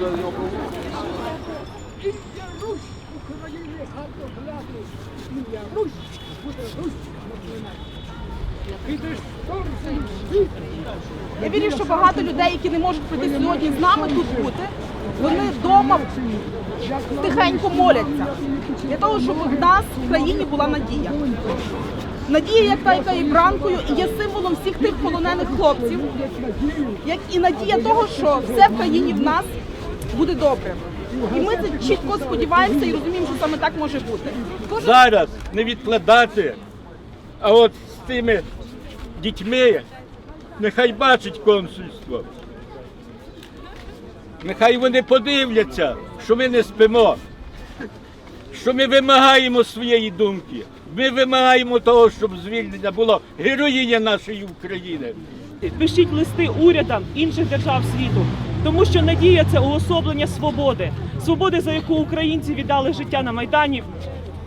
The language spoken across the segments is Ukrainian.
Русь, України, хату ім'я Русь, буде Русь, Підеш Я вірю, що багато людей, які не можуть прийти сьогодні з нами тут бути, вони вдома тихенько моляться. Для того, щоб в нас в країні була надія. Надія, як та, яка є бранкою, і є символом всіх тих полонених хлопців, як і надія того, що все в країні в нас буде добре. І ми це чітко сподіваємося і розуміємо, що саме так може бути. Кожен зараз не відкладати, а от з тими дітьми нехай бачить консульство. Нехай вони подивляться, що ми не спимо, що ми вимагаємо своєї думки. Ми вимагаємо того, щоб звільнення було героїня нашої України. пишіть листи урядам інших держав світу, тому що надія це уособлення свободи, свободи, за яку українці віддали життя на майдані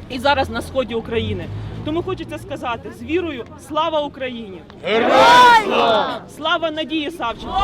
і зараз на сході України. Тому хочеться сказати з вірою слава Україні! Героям! Слава Надії Савченко!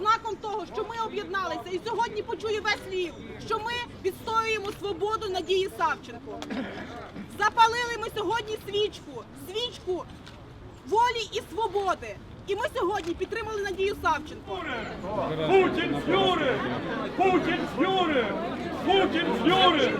Знаком того, що ми об'єдналися і сьогодні почує весь Львів, що ми відстоюємо свободу Надії Савченко. Запалили ми сьогодні свічку, свічку волі і свободи. І ми сьогодні підтримали Надію Савченко. Путін фюрер! Путін фюрер! Путін фюрер!